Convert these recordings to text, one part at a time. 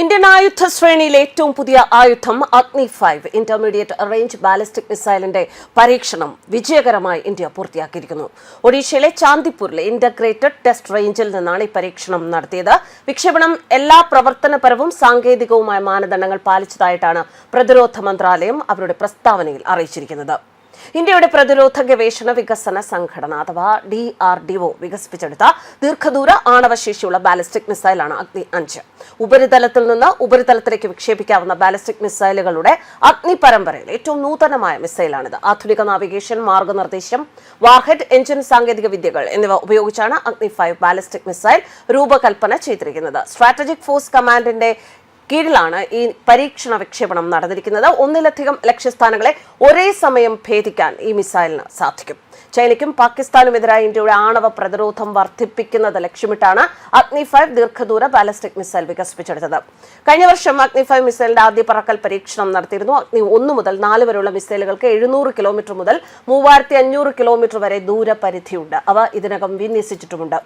Indian ആയുധ ശ്രേണിയിലെ ഏറ്റവും പുതിയ ആയുധം Agni five intermediate range ballistic മിസൈലിന്റെ പരീക്ഷണം വിജയകരമായി ഇന്ത്യ പൂർത്തിയാക്കിയിരിക്കുന്നു. ഒഡീഷയിലെ ചാന്ദിപ്പൂരിലെ ഇന്റഗ്രേറ്റഡ് ടെസ്റ്റ് റേഞ്ചിൽ നിന്നാണ് ഈ പരീക്ഷണം നടത്തിയത്. വിക്ഷേപണം എല്ലാ പ്രവർത്തനപരവും സാങ്കേതികവുമായ മാനദണ്ഡങ്ങൾ പാലിച്ചതായിട്ടാണ് പ്രതിരോധ മന്ത്രാലയം അവരുടെ പ്രസ്താവനയിൽ അറിയിച്ചിരിക്കുന്നത്. ഇന്ത്യയുടെ പ്രതിരോധ ഗവേഷണ വികസന സംഘടന അഥവാ ഡി ആർ ഡി ഒ വികസിപ്പിച്ചെടുത്ത ദീർഘദൂര ആണവശേഷിയുള്ള ബാലിസ്റ്റിക് മിസൈലാണ് അഗ്നി അഞ്ച്. ഉപരിതലത്തിൽ നിന്ന് ഉപരിതലത്തിലേക്ക് വിക്ഷേപിക്കാവുന്ന ബാലിസ്റ്റിക് മിസൈലുകളുടെ അഗ്നി പരമ്പരയിൽ ഏറ്റവും നൂതനമായ മിസൈലാണിത്. ആധുനിക നാവിഗേഷൻ മാർഗനിർദ്ദേശം വാർഹെഡ് എഞ്ചിൻ സാങ്കേതിക വിദ്യകൾ എന്നിവ ഉപയോഗിച്ചാണ് അഗ്നി ഫൈവ് ബാലിസ്റ്റിക് മിസൈൽ രൂപകൽപ്പന ചെയ്തിരിക്കുന്നത്. സ്ട്രാറ്റജിക് ഫോഴ്സ് കമാൻഡിന്റെ കീഴിലാണ് ഈ പരീക്ഷണ വിക്ഷേപണം നടന്നിരിക്കുന്നത്. ഒന്നിലധികം ലക്ഷ്യസ്ഥാനങ്ങളെ ഒരേ സമയം ഭേദിക്കാൻ ഈ മിസൈലിന് സാധിക്കും. ചൈനയ്ക്കും പാകിസ്ഥാനുമെതിരായ ഇന്ത്യയുടെ ആണവ പ്രതിരോധം വർദ്ധിപ്പിക്കുന്നത് ലക്ഷ്യമിട്ടാണ് അഗ്നി ഫൈവ് ദീർഘദൂര ബാലിസ്റ്റിക് മിസൈൽ വികസിപ്പിച്ചെടുത്തത്. കഴിഞ്ഞ വർഷം അഗ്നി ഫൈവ് മിസൈലിന്റെ ആദ്യ പറക്കൽ പരീക്ഷണം നടത്തിയിരുന്നു. അഗ്നി ഒന്ന് മുതൽ നാല് വരെയുള്ള മിസൈലുകൾക്ക് എഴുന്നൂറ് കിലോമീറ്റർ മുതൽ മൂവായിരത്തി അഞ്ഞൂറ് കിലോമീറ്റർ വരെ ദൂരപരിധിയുണ്ട്. അവ ഇതിനകം വിന്യസിച്ചിട്ടുമുണ്ട്.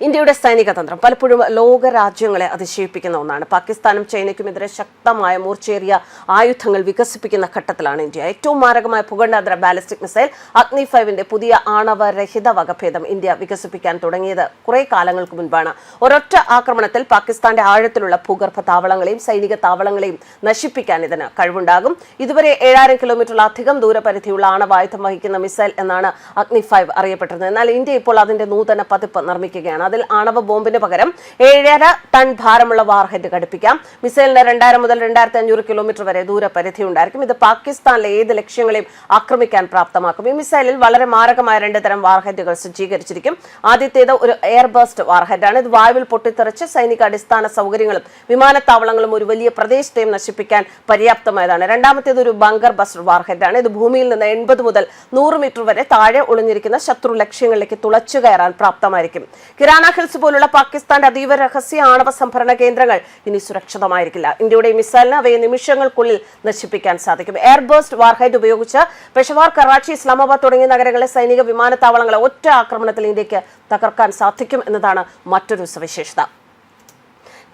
ഇന്ത്യയുടെ സൈനിക തന്ത്രം പലപ്പോഴും ലോക രാജ്യങ്ങളെ അതിശയിപ്പിക്കുന്ന ഒന്നാണ്. പാകിസ്ഥാനും ചൈനയ്ക്കുമെതിരെ ശക്തമായ മൂർച്ചേറിയ ആയുധങ്ങൾ വികസിപ്പിക്കുന്ന ഘട്ടത്തിലാണ് ഇന്ത്യ. ഏറ്റവും മാരകമായ ഭൂഖണ്ഡാന്തര ബാലിസ്റ്റിക് മിസൈൽ അഗ്നി ഫൈവിന്റെ പുതിയ ആണവരഹിത വകഭേദം ഇന്ത്യ വികസിപ്പിക്കാൻ തുടങ്ങിയത് കുറെ കാലങ്ങൾക്ക് മുൻപാണ്. ഒരൊറ്റ ആക്രമണത്തിൽ പാകിസ്ഥാന്റെ ആഴത്തിലുള്ള ഭൂഗർഭ താവളങ്ങളെയും സൈനിക താവളങ്ങളെയും നശിപ്പിക്കാൻ ഇതിന് കഴിവുണ്ടാകും. ഇതുവരെ ഏഴായിരം കിലോമീറ്ററിലധികം ദൂരപരിധിയുള്ള ആണവായുധം വഹിക്കുന്ന മിസൈൽ എന്നാണ് അഗ്നി ഫൈവ് അറിയപ്പെട്ടിരുന്നത്. എന്നാൽ ഇന്ത്യ ഇപ്പോൾ അതിന്റെ നൂതന പതിപ്പ് നിർമ്മിക്കുകയാണ്. അതിൽ ആണവ ബോംബിന് പകരം ഏഴര ടൺ ഭാരമുള്ള വാർഹെഡ് ഘടിപ്പിക്കാം. മിസൈലിന് രണ്ടായിരം മുതൽ രണ്ടായിരത്തി അഞ്ഞൂറ് കിലോമീറ്റർ വരെ ദൂരപരിധി ഉണ്ടായിരിക്കും ഇത് പാകിസ്ഥാനിലെ ഏത് ലക്ഷ്യങ്ങളെയും ആക്രമിക്കാൻ പ്രാപ്തമാക്കും. ഈ മിസൈലിൽ വളരെ മാരകമായ രണ്ട് തരം വാർഹെഡുകൾ സജ്ജീകരിച്ചിരിക്കും. ആദ്യത്തേത് ഒരു എയർ ബേസ്റ്റ് വാർഹെഡാണ്. ഇത് വായുവിൽ പൊട്ടിത്തെറിച്ച് സൈനിക അടിസ്ഥാന സൗകര്യങ്ങളും വിമാനത്താവളങ്ങളും ഒരു വലിയ പ്രദേശത്തെയും നശിപ്പിക്കാൻ പര്യാപ്തമായതാണ്. രണ്ടാമത്തേത് ഒരു ബങ്കർ ബസ്റ്റർ വാർഹെഡാണ്. ഇത് ഭൂമിയിൽ നിന്ന് എൺപത് മുതൽ നൂറ് മീറ്റർ വരെ താഴെ ഒളിഞ്ഞിരിക്കുന്ന ശത്രു ലക്ഷ്യങ്ങളിലേക്ക് തുളച്ചു കയറാൻ പ്രാപ്തമായിരിക്കും. കിരാന ഹിൽസ് പോലുള്ള പാകിസ്ഥാന്റെ അതീവ രഹസ്യ ആണവ സംഭരണ കേന്ദ്രങ്ങൾ ഇനി സുരക്ഷിതമായിരിക്കില്ല. ഇന്ത്യയുടെ മിസൈലിന് അവയെ നിമിഷങ്ങൾക്കുള്ളിൽ നശിപ്പിക്കാൻ സാധിക്കും. എയർബേസ്റ്റ് വാർഹൈഡ് ഉപയോഗിച്ച് പെഷവാർ കറാച്ചി ഇസ്ലാമാബാദ് തുടങ്ങിയ നഗരങ്ങളിലെ സൈനിക വിമാനത്താവളങ്ങളെ ഒറ്റ ആക്രമണത്തിൽ ഇന്ത്യയ്ക്ക് തകർക്കാൻ സാധിക്കും എന്നതാണ് മറ്റൊരു സവിശേഷത.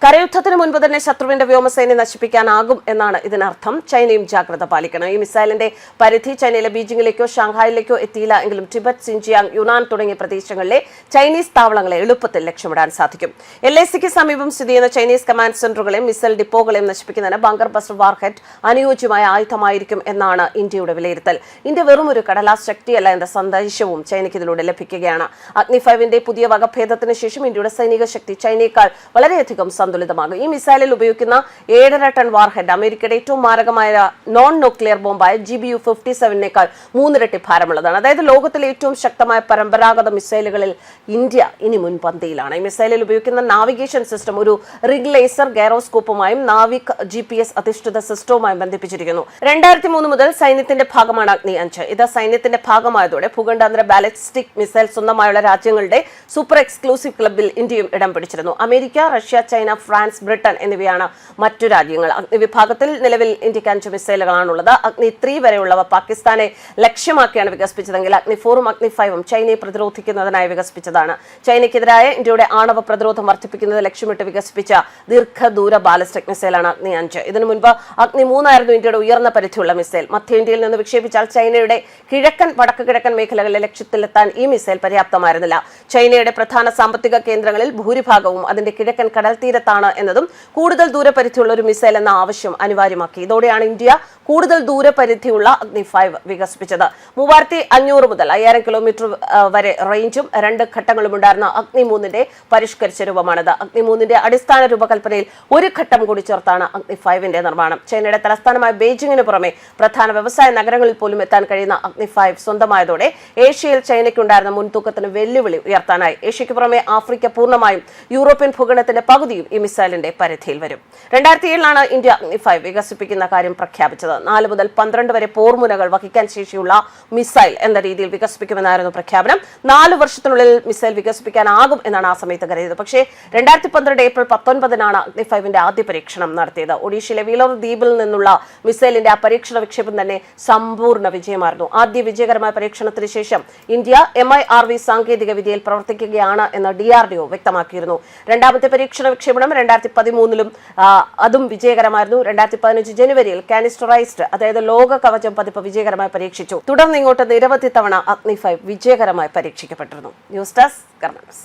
കരയുദ്ധത്തിന് മുൻപ് തന്നെ ശത്രുവിന്റെ വ്യോമസേനയെ നശിപ്പിക്കാനാകും എന്നാണ് ഇതിനർത്ഥം. ചൈനയും ജാഗ്രത പാലിക്കണം. ഈ മിസൈലിന്റെ പരിധി ചൈനയിലെ ബീജിംഗിലേക്കോ ഷാങ്ഹായിലേക്കോ എത്തിയില്ല എങ്കിലും ടിബറ്റ് സിൻജിയാങ് യുനാൻ തുടങ്ങിയ പ്രദേശങ്ങളിലെ ചൈനീസ് താവളങ്ങളെ എളുപ്പത്തിൽ ലക്ഷ്യമിടാൻ സാധിക്കും. എൽ സിക്ക് സമീപം സ്ഥിതി ചെയ്യുന്ന ചൈനീസ് കമാൻഡ് സെന്ററുകളെയും മിസൈൽ ഡിപ്പോകളെയും നശിപ്പിക്കുന്നതിന് ബങ്കർ ബസ്റ്റർ വാർഹെഡ് അനുയോജ്യമായ ആയുധമായിരിക്കും എന്നാണ് ഇന്ത്യയുടെ വിലയിരുത്തൽ. ഇന്ത്യ വെറും ഒരു കടലാസ് ശക്തിയല്ല എന്ന സന്ദേശവും ചൈനയ്ക്ക് ഇതിലൂടെ ലഭിക്കുകയാണ്. അഗ്നി ഫൈവിന്റെ പുതിയ വകഭേദത്തിന് ശേഷം ഇന്ത്യയുടെ സൈനിക ശക്തി ചൈനയേക്കാൾ വളരെയധികം സന്തുലിതമാകും ഈ മിസൈലിൽ ഉപയോഗിക്കുന്ന ഏഴര ടൺ വാർഹെഡ് അമേരിക്കയുടെ ഏറ്റവും മാരകമായ നോൺ ന്യൂക്ലിയർ ബോംബായ ജി ബി യു ഫിഫ്റ്റി സെവനേക്കാൾ മൂന്നിരട്ടി ഭാരമുള്ളതാണ്. അതായത് ലോകത്തിലെ ഏറ്റവും ശക്തമായ പരമ്പരാഗത മിസൈലുകളിൽ ഇന്ത്യ ഇനി മുൻപന്തിയിലാണ്. ഈ മിസൈലിൽ ഉപയോഗിക്കുന്ന നാവിഗേഷൻ സിസ്റ്റം ഒരു റിഗ് ലേസർ ഗൈറോസ്കോപ്പുമായും നാവിക് ജി പി എസ് അധിഷ്ഠിത സിസ്റ്റവുമായും ബന്ധിപ്പിച്ചിരിക്കുന്നു. രണ്ടായിരത്തി മൂന്ന് മുതൽ സൈന്യത്തിന്റെ ഭാഗമാണ് അഗ്നി അഞ്ച്. ഇത് സൈന്യത്തിന്റെ ഭാഗമായതോടെ ഭൂഖണ്ഡാന്തര ബാലിസ്റ്റിക് മിസൈൽ സ്വന്തമായുള്ള രാജ്യങ്ങളുടെ സൂപ്പർ എക്സ്ക്ലൂസീവ് ക്ലബിൽ ഇന്ത്യയും ഇടം പിടിച്ചിരുന്നു. America Russia China France Britain എന്നിവയാണ് മറ്റു രാജ്യങ്ങൾ. അഗ്നി വിഭാഗത്തിൽ നിലവിൽ ഇന്ത്യയ്ക്ക് അഞ്ച് മിസൈലുകളാണുള്ളത്. അഗ്നി ത്രീ വരെയുള്ളവ പാകിസ്ഥാനെ ലക്ഷ്യമാക്കിയാണ് വികസിപ്പിച്ചതെങ്കിൽ അഗ്നി ഫോറും അഗ്നി ഫൈവും ചൈനയെ പ്രതിരോധിക്കുന്നതിനായി വികസിപ്പിച്ചതാണ്. ചൈനയ്ക്കെതിരായ ഇന്ത്യയുടെ ആണവ പ്രതിരോധം വർദ്ധിപ്പിക്കുന്നത് ലക്ഷ്യമിട്ട് വികസിപ്പിച്ച ദീർഘദൂര ബാലിസ്റ്റിക് മിസൈലാണ് അഗ്നി അഞ്ച്. ഇതിനു മുൻപ് അഗ്നി മൂന്നായിരുന്നു ഇന്ത്യയുടെ ഉയർന്ന പരിധിയുള്ള മിസൈൽ. മധ്യ ഇന്ത്യയിൽ നിന്ന് വിക്ഷേപിച്ചാൽ ചൈനയുടെ കിഴക്കൻ വടക്ക് കിഴക്കൻ മേഖലകളിലെ ലക്ഷ്യത്തിലെത്താൻ ഈ മിസൈൽ പര്യാപ്തമായിരുന്നില്ല. ചൈനയുടെ പ്രധാന സാമ്പത്തിക കേന്ദ്രങ്ങളിൽ ഭൂരിഭാഗവും അതിന്റെ കിഴക്കൻ കടൽ തീരത്താണ് എന്നതും കൂടുതൽ ദൂരപരിധിയുള്ള ഒരു മിസൈൽ എന്ന ആവശ്യം അനിവാര്യമാക്കി. ഇതോടെയാണ് ഇന്ത്യ കൂടുതൽ ദൂരപരിധിയുള്ള അഗ്നി ഫൈവ് വികസിപ്പിച്ചത്. മൂവായിരത്തി അഞ്ഞൂറ് മുതൽ അയ്യായിരം കിലോമീറ്റർ വരെ റേഞ്ചും രണ്ട് ഘട്ടങ്ങളും ഉണ്ടായിരുന്ന അഗ്നി മൂന്നിന്റെ പരിഷ്കരിച്ച രൂപമാണിത്. അഗ്നി മൂന്നിന്റെ അടിസ്ഥാന രൂപകൽപ്പനയിൽ ഒരു ഘട്ടം കൂടി ചേർത്താണ് അഗ്നി ഫൈവിന്റെ നിർമ്മാണം. ചൈനയുടെ തലസ്ഥാനമായ ബെയ്ജിങ്ങിന് പുറമെ പ്രധാന വ്യവസായ നഗരങ്ങളിൽ പോലും എത്താൻ കഴിയുന്ന അഗ്നി ഫൈവ് സ്വന്തമായതോടെ ഏഷ്യയിൽ ചൈനയ്ക്കുണ്ടായിരുന്ന മുൻതൂക്കത്തിന് വെല്ലുവിളി ഉയർത്താനായി. ഏഷ്യയ്ക്ക് പുറമെ ആഫ്രിക്ക പൂർണമായും യൂറോപ്യൻ ഭൂഖണ്ഡത്തിന്റെ പകുതിയും ഈ മിസൈലിന്റെ പരിധിയിൽ വരും. രണ്ടായിരത്തി ഏഴിലാണ് ഇന്ത്യ അഗ്നി ഫൈവ് വികസിപ്പിക്കുന്ന കാര്യം പ്രഖ്യാപിച്ചത്. നാല് മുതൽ പന്ത്രണ്ട് വരെ പോർമുനകൾ വഹിക്കാൻ ശേഷിയുള്ള മിസൈൽ എന്ന രീതിയിൽ വികസിപ്പിക്കുമെന്നായിരുന്നു പ്രഖ്യാപനം. നാല് വർഷത്തിനുള്ളിൽ മിസൈൽ വികസിപ്പിക്കാനാകും എന്നാണ് ആ സമയത്ത് കരുതിയത്. പക്ഷേ രണ്ടായിരത്തി പന്ത്രണ്ട് ഏപ്രിൽ പത്തൊൻപതിനാണ് അഗ്നി ഫൈവിന്റെ ആദ്യ പരീക്ഷണം നടത്തിയത്. ഒഡീഷയിലെ വീലോർ ദ്വീപിൽ നിന്നുള്ള മിസൈലിന്റെ ആ പരീക്ഷണ വിക്ഷേപം തന്നെ സമ്പൂർണ വിജയമായിരുന്നു. ആദ്യ വിജയകരമായ പരീക്ഷണത്തിന് ശേഷം India M I R V സാങ്കേതിക വിദ്യയിൽ പ്രവർത്തിക്കുകയാണ് എന്ന് ഡി ആർ ഡി ഒ വ്യക്തമാക്കിയിരുന്നു. രണ്ടാമത്തെ പരീക്ഷണ വിക്ഷേപണം വിക്ഷേപണം രണ്ടായിരത്തി പതിമൂന്നിലും അതും വിജയകരമായിരുന്നു. രണ്ടായിരത്തി പതിനഞ്ച് ജനുവരിയിൽ കാനിസ്റ്ററൈസ്ഡ് അതായത് ലോക കവചം പതിപ്പ് വിജയകരമായി പരീക്ഷിച്ചു. തുടർന്ന് ഇങ്ങോട്ട് നിരവധി തവണ അഗ്നി ഫൈവ് വിജയകരമായി പരീക്ഷിക്കപ്പെട്ടിരുന്നു. News desk കർമ്മസ്